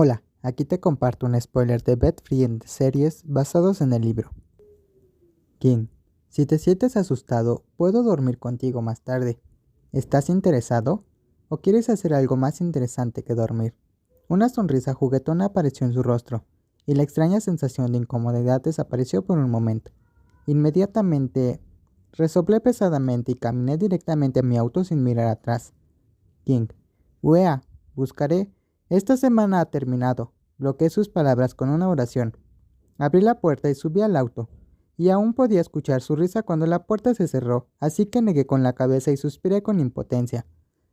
Hola, aquí te comparto un spoiler de Bed Friend series basados en el libro. King, si te sientes asustado, puedo dormir contigo más tarde. ¿Estás interesado? ¿O quieres hacer algo más interesante que dormir? Una sonrisa juguetona apareció en su rostro, y la extraña sensación de incomodidad desapareció por un momento. Inmediatamente resoplé pesadamente y caminé directamente a mi auto sin mirar atrás. King, Wea, buscaré esta semana ha terminado. Bloqueé sus palabras con una oración. Abrí la puerta y subí al auto, y aún podía escuchar su risa cuando la puerta se cerró, así que negué con la cabeza y suspiré con impotencia.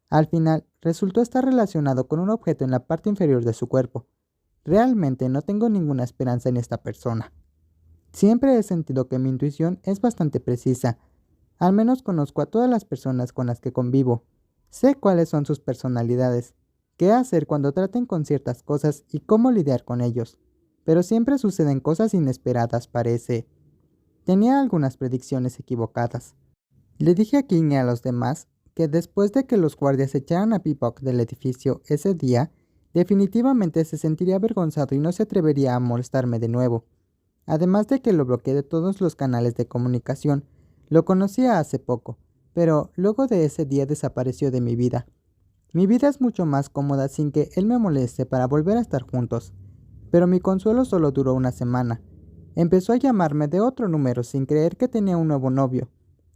Al final, resultó estar relacionado con un objeto en la parte inferior de su cuerpo. Realmente no tengo ninguna esperanza en esta persona. Siempre he sentido que mi intuición es bastante precisa. Al menos conozco a todas las personas con las que convivo. Sé cuáles son sus personalidades qué hacer cuando traten con ciertas cosas y cómo lidiar con ellos. Pero siempre suceden cosas inesperadas, parece. Tenía algunas predicciones equivocadas. Le dije a King y a los demás que después de que los guardias echaran a Peacock del edificio ese día, definitivamente se sentiría avergonzado y no se atrevería a molestarme de nuevo. Además de que lo bloqueé de todos los canales de comunicación, lo conocía hace poco, pero luego de ese día desapareció de mi vida. Mi vida es mucho más cómoda sin que él me moleste para volver a estar juntos. Pero mi consuelo solo duró una semana. Empezó a llamarme de otro número sin creer que tenía un nuevo novio.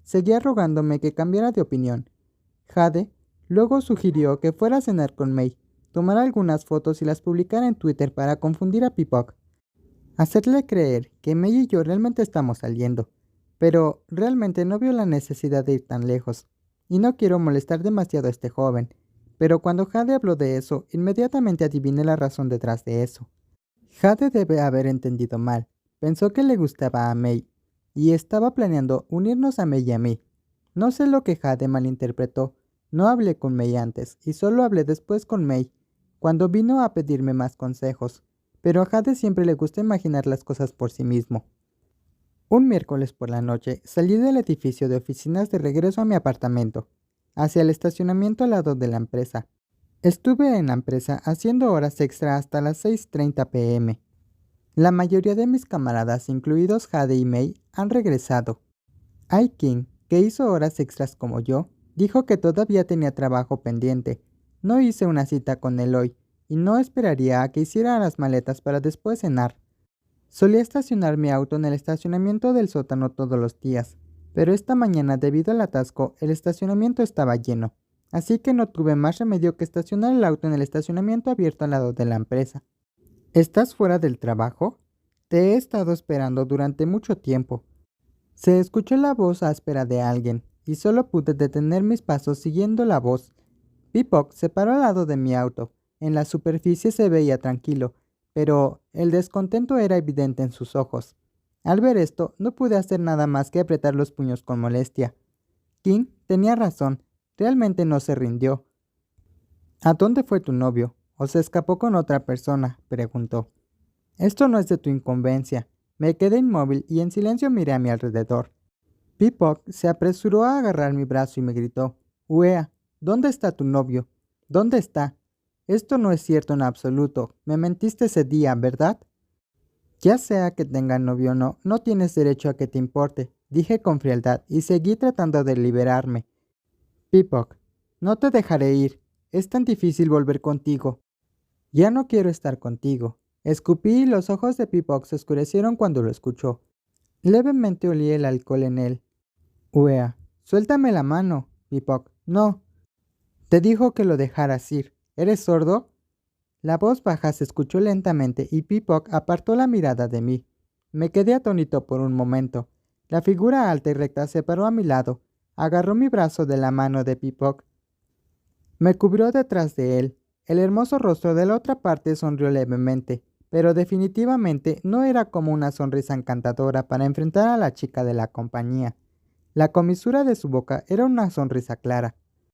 Seguía rogándome que cambiara de opinión. Jade luego sugirió que fuera a cenar con May, tomara algunas fotos y las publicara en Twitter para confundir a Pipoc. Hacerle creer que May y yo realmente estamos saliendo. Pero realmente no vio la necesidad de ir tan lejos. Y no quiero molestar demasiado a este joven pero cuando Jade habló de eso, inmediatamente adiviné la razón detrás de eso. Jade debe haber entendido mal. Pensó que le gustaba a May y estaba planeando unirnos a May y a mí. No sé lo que Jade malinterpretó. No hablé con May antes y solo hablé después con May, cuando vino a pedirme más consejos. Pero a Jade siempre le gusta imaginar las cosas por sí mismo. Un miércoles por la noche salí del edificio de oficinas de regreso a mi apartamento hacia el estacionamiento al lado de la empresa. Estuve en la empresa haciendo horas extra hasta las 6.30 pm. La mayoría de mis camaradas, incluidos Jade y May, han regresado. Aiking, que hizo horas extras como yo, dijo que todavía tenía trabajo pendiente. No hice una cita con él hoy y no esperaría a que hiciera las maletas para después cenar. Solía estacionar mi auto en el estacionamiento del sótano todos los días, pero esta mañana debido al atasco el estacionamiento estaba lleno, así que no tuve más remedio que estacionar el auto en el estacionamiento abierto al lado de la empresa. ¿Estás fuera del trabajo? Te he estado esperando durante mucho tiempo. Se escuchó la voz áspera de alguien, y solo pude detener mis pasos siguiendo la voz. Pipoc se paró al lado de mi auto. En la superficie se veía tranquilo, pero el descontento era evidente en sus ojos. Al ver esto, no pude hacer nada más que apretar los puños con molestia. King tenía razón, realmente no se rindió. ¿A dónde fue tu novio? ¿O se escapó con otra persona? preguntó. Esto no es de tu incumbencia. Me quedé inmóvil y en silencio miré a mi alrededor. Pipoc se apresuró a agarrar mi brazo y me gritó, Uea, ¿dónde está tu novio? ¿Dónde está? Esto no es cierto en absoluto. Me mentiste ese día, ¿verdad? Ya sea que tenga novio o no, no tienes derecho a que te importe, dije con frialdad y seguí tratando de liberarme. Pipoc, no te dejaré ir. Es tan difícil volver contigo. Ya no quiero estar contigo. Escupí y los ojos de Pipoc se oscurecieron cuando lo escuchó. Levemente olí el alcohol en él. Uea, suéltame la mano, Pipoc. No. Te dijo que lo dejaras ir. ¿Eres sordo? La voz baja se escuchó lentamente y Pipoc apartó la mirada de mí. Me quedé atónito por un momento. La figura alta y recta se paró a mi lado, agarró mi brazo de la mano de Pipoc. Me cubrió detrás de él. El hermoso rostro de la otra parte sonrió levemente, pero definitivamente no era como una sonrisa encantadora para enfrentar a la chica de la compañía. La comisura de su boca era una sonrisa clara,